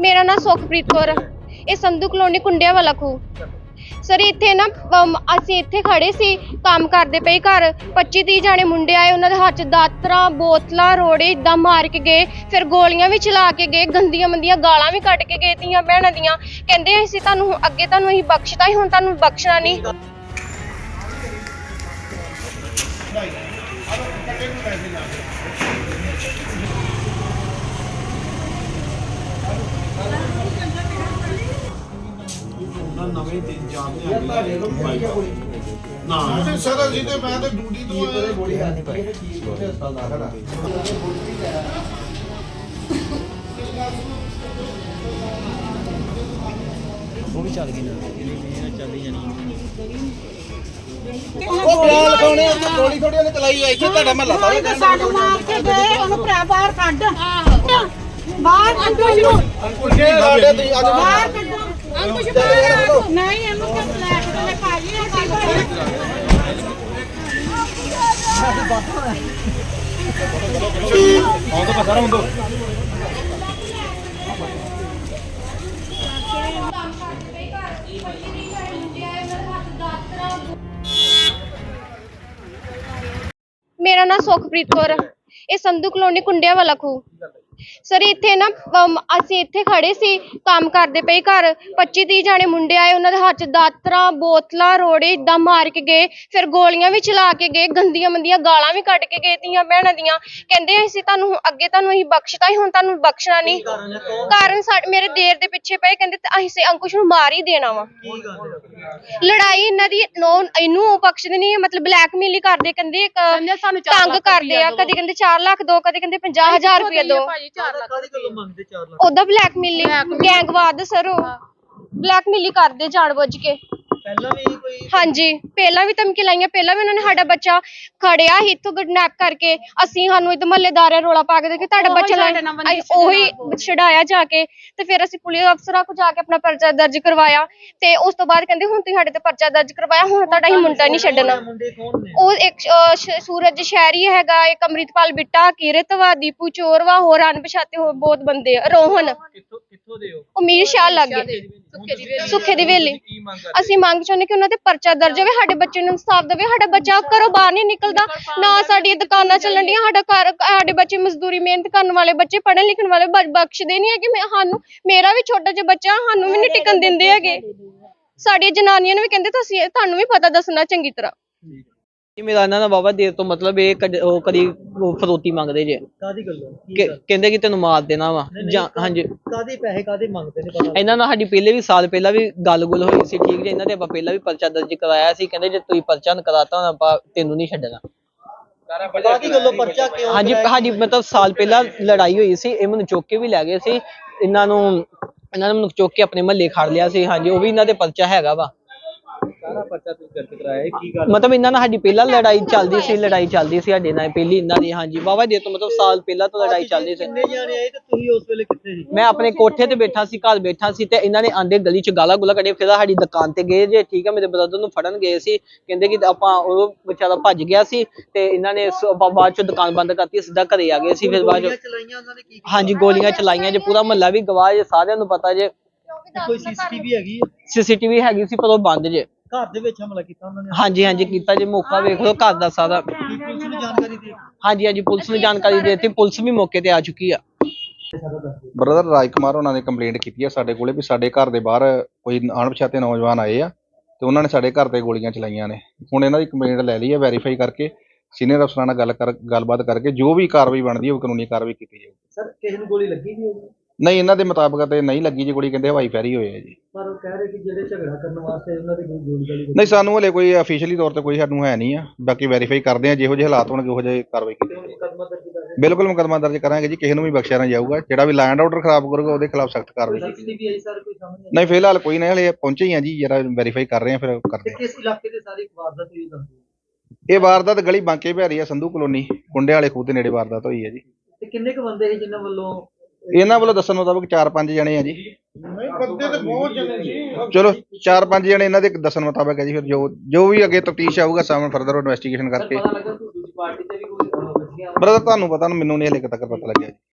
ਮੇਰਾ ਨਾਮ ਸੁਖਪ੍ਰੀਤ ਕੌਰ ਹੈ। ਇਹ ਸੰਧੂ ਕਲੋਨੀ ਕੁੰਡਿਆਂ ਵਾਲਾ ਖੂ ਸਰ ਇੱਥੇ ਨਾ ਅਮ, ਅਸੀਂ ਇੱਥੇ ਖੜੇ ਸੀ ਕੰਮ ਕਰਦੇ ਪਏ ਘਰ। 25 30 ਜਾਣੇ ਮੁੰਡੇ ਆਏ ਉਹਨਾਂ ਦੇ ਹੱਥ 'ਚ ਦਾਤਰਾਂ ਬੋਤਲਾਂ ਰੋੜੇ ਇਦਾਂ ਮਾਰ ਕੇ ਗਏ ਫਿਰ ਗੋਲੀਆਂ ਵੀ ਚਲਾ ਕੇ ਗਏ ਗੰਦੀਆਂ ਮੰਦੀਆਂ ਗਾਲਾਂ ਵੀ ਕੱਢ ਕੇ ਗਏ ਤੀਆਂ ਭੈਣਾਂ ਦੀਆਂ। ਕਹਿੰਦੇ ਅਸੀਂ ਤੁਹਾਨੂੰ ਅੱਗੇ ਤੁਹਾਨੂੰ ਅਸੀਂ ਬਖਸ਼ਤਾ ਹੀ ਹੁਣ ਤੁਹਾਨੂੰ ਬਖਸ਼ਣਾ ਨਹੀਂ। ਨਵੇਂ ਦਿਨ ਜਾਣਦੇ ਨਾ। ਤੇ ਸਰ ਅਸੀਂ ਤੇ ਮੈਂ ਤੇ ਡਿਊਟੀ ਤੋਂ ਆਇਆ ਉਹ ਬਿਆਨ ਲਿਖਾਉਣੇ ਉੱਥੇ ਗੋਲੀ ਥੋੜੀ ਉਹਨੇ ਚਲਾਈ ਆ ਇੱਥੇ ਤੁਹਾਡਾ ਮਹੱਲਾ ਸਾਰੇ ਉਹਨੇ ਸੱਟ ਮਾਰ ਕੇ ਗਏ ਉਹਨੂੰ ਭਰਾ ਬਾਹਰ ਕੱਢ। ਬਾਹਰ ਕੱਢੋ ਇਹਨੂੰ। ਬਾਹਰ ਕੱਢੋ। ਅੰਕੁਸ਼ ਬਾਹਰ ਨਹੀਂ ਇਹਨੂੰ ਕਿ ਮੇਰਾ ਨਾਮ ਸੁਖਪ੍ਰੀਤ ਕੌਰ ਹੈ। ਇਹ ਸੰਧੂ ਕਲੋਨੀ ਕੁੰਡਿਆਂ ਵਾਲਾ ਖੂ ਸਰ ਇੱਥੇ ਨਾ ਅਮ, ਅਸੀਂ ਇੱਥੇ ਖੜੇ ਸੀ ਕੰਮ ਕਰਦੇ ਪਏ ਘਰ। 25 30 ਜਾਣੇ ਮੁੰਡੇ ਆਏ ਉਹਨਾਂ ਦੇ ਹੱਥ 'ਚ ਦਾਤਰਾਂ ਬੋਤਲਾਂ ਰੋੜੇ ਇਦਾਂ ਮਾਰ ਕੇ ਗਏ ਫਿਰ ਗੋਲੀਆਂ ਵੀ ਚਲਾ ਕੇ ਗਏ ਗੰਦੀਆਂ ਮੰਦੀਆਂ ਗਾਲਾਂ ਵੀ ਕੱਢ ਕੇ ਗਏ ਤੀਆਂ ਭੈਣਾਂ ਦੀਆਂ। ਕਹਿੰਦੇ ਅਸੀਂ ਤੁਹਾਨੂੰ ਅੱਗੇ ਤੁਹਾਨੂੰ ਅਸੀਂ ਬਖਸ਼ਤਾ ਹੀ ਹੁਣ ਤੁਹਾਨੂੰ ਬਖਸ਼ਣਾ ਨਹੀਂ। ਕਾਰਨ ਸਾਡੇ ਮੇਰੇ ਦੇਰ ਦੇ ਪਿੱਛੇ ਪਏ ਕਹਿੰਦੇ ਤੇ ਅਸੀਂ ਸੇ ਅੰਕੁਸ਼ ਨੂੰ ਮਾਰ ਹੀ ਦੇਣਾ ਵਾ। ਲੜਾਈ ਇਹਨਾਂ ਦੀ ਨੋ ਇਹਨੂੰ ਉਹ ਬਖਸ਼ਦੇ ਨਹੀਂ ਮਤਲਬ ਬਲੈਕਮੇਲ ਹੀ ਕਰਦੇ ਕਹਿੰਦੇ ਇੱਕ ਤੰਗ ਕਰਦੇ ਆ ਕਦੇ ਕਹਿੰਦੇ 4 ਲੱਖ ਦੋ ਕਦੇ ਕਹਿੰਦੇ 50000 ਰੁਪਏ ਦੋ। ਕਾਦੀ ਗੱਲੋਂ ਮੰਗਦੇ 4 ਲੱਖ? ਉਹਦਾ ਬਲੈਕਮੇਲ ਗੈਂਗਵਾਦ ਸਰ ਉਹ। ਬਲੈਕਮੇਲ ਹੀ ਕਰਦੇ ਜਾਣ ਬੁੱਝ ਕੇ। ਪਹਿਲਾਂ ਵੀ ਕੋਈ ਹਾਂਜੀ ਪਹਿਲਾਂ ਵੀ ਧਮਕੀ ਲਾਈਆਂ ਪਹਿਲਾਂ ਵੀ ਉਹਨਾਂ ਨੇ ਸਾਡਾ ਬੱਚਾ ਖੜਿਆ ਸੀ ਇੱਥੋਂ ਕਿਡਨੈਪ ਕਰਕੇ ਅਸੀਂ ਸਾਨੂੰ ਇਹ ਮਹੱਲੇਦਾਰਾਂ ਰੋਲਾ ਪਾ ਕੇ ਦੇ ਕਿ ਤੁਹਾਡਾ ਬੱਚਾ ਲੈ ਅਸੀਂ ਉਹੀ ਛਡਾਇਆ ਜਾ ਕੇ ਤੇ ਫਿਰ ਅਸੀਂ ਪੁਲਿਸ ਅਫਸਰਾਂ ਕੋਲ ਜਾ ਕੇ ਆਪਣਾ ਪਰਚਾ ਦਰਜ ਕਰਵਾਇਆ ਤੇ ਉਸ ਤੋਂ ਬਾਅਦ ਕਹਿੰਦੇ ਹੁਣ ਤੁਸੀਂ ਸਾਡੇ ਤੇ ਪਰਚਾ ਦਰਜ ਕਰਵਾਇਆ ਹੁਣ ਤੁਹਾਡਾ ਹੀ ਮੁੰਡਾ ਨਹੀਂ ਛੱਡਣਾ। ਮੁੰਡੇ ਕੌਣ ਨੇ? ਉਹ ਇੱਕ ਅਹ, ਸ਼- ਸੂਰਜ ਸ਼ਹਿਰੀ ਹੈਗਾ ਇੱਕ ਅੰਮ੍ਰਿਤਪਾਲ ਬਿੱਟਾ ਕੀਰਤਵਾ ਦੀਪੂ ਚੋਰਵਾ ਹੋਰ ਅਣਪਛਾਤੇ ਹੋਰ ਬਹੁਤ ਬੰਦੇ ਆ ਰੋਹਨ। ਕਿੱਥੋਂ ਕਿੱਥੋਂ ਦੇ ਹੋ? ਉਮੀਰ ਸ਼ਾਹ ਲੱਗੇ ਸੁੱਖੇ ਦੀ ਵੇਲੀ। ਕੀ ਮੰਗ ਅਸੀਂ ਮੰਗ ਚਾਹੁੰਦੇ ਕਿ ਉਹਨਾਂ ਤੇ ਪਰਚਾ ਦਰਜ ਹੋਵੇ ਸਾਡੇ ਬੱਚੇ ਨੂੰ ਇਨਸਾਫ ਦੇਵੇ ਸਾਡਾ ਬੱਚਾ ਘਰੋਂ ਬਾਹਰ ਨਹੀਂ ਨਿਕਲਦਾ। ਨਾ ਸਾਡੀਆਂ ਦੁਕਾਨਾਂ ਚੱਲਣ ਡੀਆਂ ਸਾਡਾ ਘਰ ਸਾਡੇ ਬੱਚੇ ਮਜ਼ਦੂਰੀ ਮਿਹਨਤ ਕਰਨ ਵਾਲੇ ਬੱਚੇ ਪੜ੍ਹਨ ਲਿਖਣ ਵਾਲੇ ਬਖਸ਼ਦੇ ਨਹੀਂ ਹੈਗੇ। ਮੈਂ ਸਾਨੂੰ ਮੇਰਾ ਵੀ ਛੋਟਾ ਜਿਹਾ ਬੱਚਾ ਸਾਨੂੰ ਵੀ ਨਹੀਂ ਟਿਕਣ ਦਿੰਦੇ ਹੈਗੇ। ਸਾਡੀਆਂ ਜਨਾਨੀਆਂ ਨੂੰ ਵੀ ਕਹਿੰਦੇ ਤੁਸੀਂ ਤੁਹਾਨੂੰ ਵੀ ਪਤਾ ਦੱਸਣਾ ਚੰਗੀ ਤਰ੍ਹਾਂ। ਇਹ ਮੇਰਾ ਇਹਨਾਂ ਦਾ ਬਾਬਾ ਦੇਰ ਤੋਂ ਮਤਲਬ ਇਹ ਕਦ- ਉਹ ਕਦੀ ਉਹ ਫਰੋਤੀ ਮੰਗਦੇ ਜੇ। ਕਾਦੀ ਗੱਲੋਂ? ਕੀ ਕਿ- ਗੱਲ? ਕਹਿੰਦੇ ਕਿ ਤੈਨੂੰ ਮਾਰ ਦੇਣਾ ਵਾ। ਜਾਂ ਹਾਂਜੀ। ਕਾਦੀ ਪੈਸੇ ਕਾਦੇ ਮੰਗਦੇ ਨੇ ਪਤਾ? ਇਹਨਾਂ ਨਾਲ ਸਾਡੀ ਪਹਿਲੇ ਵੀ ਸਾਲ ਪਹਿਲਾਂ ਵੀ ਗੱਲ-ਗੁਲ ਹੋਈ ਸੀ ਠੀਕ ਜੇ? ਇਹਨਾਂ ਤੇ ਆਪਾਂ ਪਹਿਲਾਂ ਵੀ ਪਰਚਾ ਦਰਜ ਕਰਾਇਆ ਸੀ। ਕਹਿੰਦੇ ਜੇ ਤੁਸੀਂ ਪਰਚਾ ਨਾ ਕਰਾਤਾ ਤਾਂ ਆਪਾਂ ਤੈਨੂੰ ਨਹੀਂ ਛੱਡਣਾ। ਕਾਦੀ ਗੱਲੋਂ ਪਰਚਾ ਕਿਉਂ ਹਾਂਜੀ ਸਾਡੀ ਮਤਲਬ ਸਾਲ ਪਹਿਲਾਂ ਲੜਾਈ ਹੋਈ ਸੀ। ਇਹ ਮੈਨੂੰ ਚੁੱਕ ਕੇ ਵੀ ਲੈ ਗਏ ਸੀ। ਇਹਨਾਂ ਨੂੰ ਇਹਨਾਂ ਨੇ ਮੈਨੂੰ ਚੁੱਕ ਕੇ ਆਪਣੇ ਮਹੱਲੇ ਖੜ ਲਿਆ ਸੀ। ਹਾਂਜੀ ਉਹ ਵੀ ਇਹਨਾਂ ਦੇ ਪਰਚਾ ਹੈਗਾ ਵਾ। ਸਾਰਾ ਪਰਚਾ ਤੁਸੀਂ ਦਰਜ ਕਰਾਇਆ ਇਹ ਕੀ ਗੱਲ? ਮਤਲਬ ਇਹਨਾਂ ਨਾਲ ਸਾਡੀ ਪਹਿਲਾਂ ਲੜਾਈ ਚੱਲਦੀ ਸੀ ਲੜਾਈ ਚੱਲਦੀ ਸੀ ਸਾਡੇ ਨਾਲ ਪਹਿਲੀ ਇਹਨਾਂ ਦੀ ਹਾਂਜੀ। ਬਾਬਾ ਦੇ ਤੋਂ ਮਤਲਬ ਸਾਲ ਪਹਿਲਾਂ ਤੋਂ ਲੜਾਈ ਚੱਲਦੀ ਸੀ। ਕਿੰਨੇ ਜਾਣੇ ਆਏ ਤੇ ਤੁਸੀਂ ਉਸ ਵੇਲੇ ਕਿੱਥੇ ਸੀ? ਮੈਂ ਆਪਣੇ ਕੋਠੇ ਤੇ ਬੈਠਾ ਸੀ ਘਰ ਬੈਠਾ ਸੀ ਤੇ ਇਹਨਾਂ ਨੇ ਆਂਦੇ ਗਲੀ ਚ ਗਾਲਾਂ ਗੁਲਾ ਕੱਢੇ ਫਿਰ ਸਾਡੀ ਦੁਕਾਨ ਤੇ ਗਏ ਜੇ ਠੀਕ ਹੈ ਮੇਰੇ ਬ੍ਰਦਰ ਨੂੰ ਫੜਨ ਗਏ ਸੀ। ਕਹਿੰਦੇ ਕਿ ਆਪਾਂ ਉਹ ਵਿਚਾਰਾ ਭੱਜ ਗਿਆ ਸੀ ਤੇ ਇਹਨਾਂ ਨੇ ਸ- ਬਾ- ਬਾਅਦ ਚ ਦੁਕਾਨ ਬੰਦ ਕਰਤੀ ਸਿੱਧਾ ਘਰੇ ਆ ਗਏ ਸੀ ਫਿਰ ਬਾਅਦ ਚ ਚਲਾਈਆਂ ਉਹਨਾਂ ਨੇ ਕੀ ਹਾਂਜੀ ਗੋਲੀਆਂ ਚਲਾਈਆਂ ਜੇ ਪੂਰਾ ਮਹੱਲਾ ਵੀ ਗਵਾਹ ਜੇ ਸਾਰਿਆਂ ਨੂੰ ਪਤਾ ਜੇ। ਕੋਈ ਸੀਸੀਟੀਵੀ ਹੈਗੀ ਹੈ ਸੀਸੀਟੀਵੀ ਹੈਗੀ ਸੀ ਪਰ ਉਹ ਬੰਦ ਜੇ। ਘਰ ਦੇ ਵਿੱਚ ਹਮਲਾ ਕੀਤਾ ਉਹਨਾਂ ਨੇ? ਹਾਂਜੀ ਹਾਂਜੀ ਕੀਤਾ ਜੇ। ਮੌਕਾ ਵੇਖ ਲਓ ਘਰ ਦਾ ਸਾਰਾ। ਕੀ ਪੁਲਿਸ ਨੂੰ ਜਾਣਕਾਰੀ ਦੇ ਹਾਂਜੀ ਹਾਂਜੀ ਪੁਲਿਸ ਨੂੰ ਜਾਣਕਾਰੀ ਦੇ ਦਿੱਤੀ। ਪੁਲਿਸ ਵੀ ਮੌਕੇ ਤੇ ਆ ਚੁੱਕੀ ਆ। ਬ੍ਰਦਰ ਰਾਜ ਕੁਮਾਰ ਉਹਨਾਂ ਨੇ ਕੰਪਲੇਂਟ ਕੀਤੀ ਹੈ ਸਾਡੇ ਕੋਲੇ ਵੀ ਸਾਡੇ ਘਰ ਦੇ ਬਾਹਰ ਕੋਈ ਅਣਪਛਾਤੇ ਨੌਜਵਾਨ ਆਏ ਆ ਤੇ ਉਹਨਾਂ ਨੇ ਸਾਡੇ ਘਰ ਤੇ ਗੋਲੀਆਂ ਚਲਾਈਆਂ ਨੇ। ਹੁਣ ਇਹਨਾਂ ਦੀ ਕੰਪਲੇਂਟ ਲੈ ਲਈ ਹੈ ਵੈਰੀਫਾਈ ਕਰਕੇ ਸੀਨੀਅਰ ਅਫਸਰਾਂ ਨਾਲ ਗੱਲ ਕਰ ਗੱਲਬਾਤ ਕਰਕੇ ਜੋ ਵੀ ਕਾਰਵਾਈ ਬਣਦੀ ਹੈ ਉਹ ਕਾਨੂੰਨੀ ਕਾਰਵਾਈ ਕੀਤੀ ਜਾਊਗੀ। ਸਰ ਕਿਸੇ ਨੂੰ ਗੋਲੀ ਲੱਗੀ ਨਹੀਂ ਹੋਈ? ਨਹੀਂ ਇਹਨਾਂ ਦੇ ਮੁਤਾਬਕ ਤੇ ਨਹੀਂ ਲੱਗੀ ਜੀ ਗੋਲੀ ਕਹਿੰਦੇ ਹਵਾਈ ਫੈਰੀ ਹੋਏ ਆ ਜੀ। ਪਰ ਉਹ ਕਹਿ ਰਹੇ ਕਿ ਜਿਹੜੇ ਝਗੜਾ ਕਰਨ ਵਾਸਤੇ ਉਹਨਾਂ ਦੀ ਕੋਈ ਗੋਲੀ ਗਾਲੀ ਨਹੀਂ ਸਾਨੂੰ ਹਲੇ ਕੋਈ ਅਫੀਸ਼ੀਅਲੀ ਤੌਰ ਤੇ ਕੋਈ ਸਾਨੂੰ ਹੈ ਨਹੀਂ ਆ। ਬਾਕੀ ਵੈਰੀਫਾਈ ਕਰਦੇ ਆ ਜਿਹੋ ਜਿਹੇ ਹਾਲਾਤ ਹੋਣਗੇ ਉਹੋ ਜਿਹੇ ਕਾਰਵਾਈ ਕੀਤੀ ਜਾਊਗੀ ਮੁਕੱਦਮਾ ਦਰਜ ਕਰ ਰਹੇ ਬਿਲਕੁਲ ਮੁਕੱਦਮਾ ਦਰਜ ਕਰਾਂਗੇ ਜੀ ਕਿਸੇ ਨੂੰ ਵੀ ਬਖਸ਼ਿਆ ਨਾ ਜਾਊਗਾ। ਜਿਹੜਾ ਵੀ ਲੈਂਡ ਆਰਡਰ ਖਰਾਬ ਕਰੂਗਾ ਉਹਦੇ ਖਿਲਾਫ ਸਖਤ ਕਾਰਵਾਈ ਕੀਤੀ ਜਾਊਗੀ ਸਰ ਕੋਈ ਸਾਹਮਣੇ ਨਹੀਂ ਫਿਲਹਾਲ ਕੋਈ ਨਹੀਂ ਹਲੇ ਪਹੁੰਚੇ ਹੀ ਆ ਜੀ ਜਰਾ ਵੈਰੀਫਾਈ ਕਰ ਰਹੇ ਆ ਫਿਰ ਕਰਦੇ ਤੇ ਆ ਕਿਸ ਇਲਾਕੇ ਦੇ ਸਾਰੀ ਵਾਰਦਾਤ ਹੋਈ ਦੱਸੋ ਇਹ ਵਾਰਦਾਤ ਗਲੀ ਬਾਂਕੇ ਬਿਹਾਰੀ ਆ ਸੰਧੂ ਕਲੋਨੀ ਕੁੰਡੇ ਵਾਲੇ ਖੂਹ ਦੇ ਨੇੜੇ ਵਾਰਦਾਤ ਹੋਈ ਹੈ ਜੀ। ਤੇ ਕਿੰਨੇ ਕੁ ਬੰਦੇ ਸੀ ਜਿਨ੍ਹਾਂ ਵੱਲੋਂ ਇਹਨਾਂ ਵੱਲੋਂ ਦੱਸਣ ਮੁਤਾਬਕ 4-5 ਜਣੇ ਆ ਜੀ। ਨਹੀਂ ਬੰਦੇ ਤੇ ਬਹੁਤ ਜਣੇ ਸੀ ਚਲੋ 4-5 ਜਣੇ ਇਹਨਾਂ ਦੇ ਦੱਸਣ ਮੁਤਾਬਕ ਹੈ ਜੀ ਫਿਰ ਜੋ ਜੋ ਵੀ ਅੱਗੇ ਤਫਤੀਸ਼ ਆਊਗਾ ਸਾਹਮਣੇ ਫਰਦਰ ਇਨਵੈਸਟੀਗੇਸ਼ਨ ਕਰਕੇ। ਪਤਾ ਲੱਗਾ ਕਿ ਦੂਜੀ ਪਾਰਟੀ ਤੇ ਵੀ ਕੋਈ ਅਹ, ਵੱਜੀਆਂ ਬ੍ਰਦਰ ਤੁਹਾਨੂੰ ਪਤਾ ਨਾ ਮੈਨੂੰ ਨਹੀਂ ਹਲੇ ਤੱਕ ਪਤਾ ਲੱਗਿਆ ਜੀ।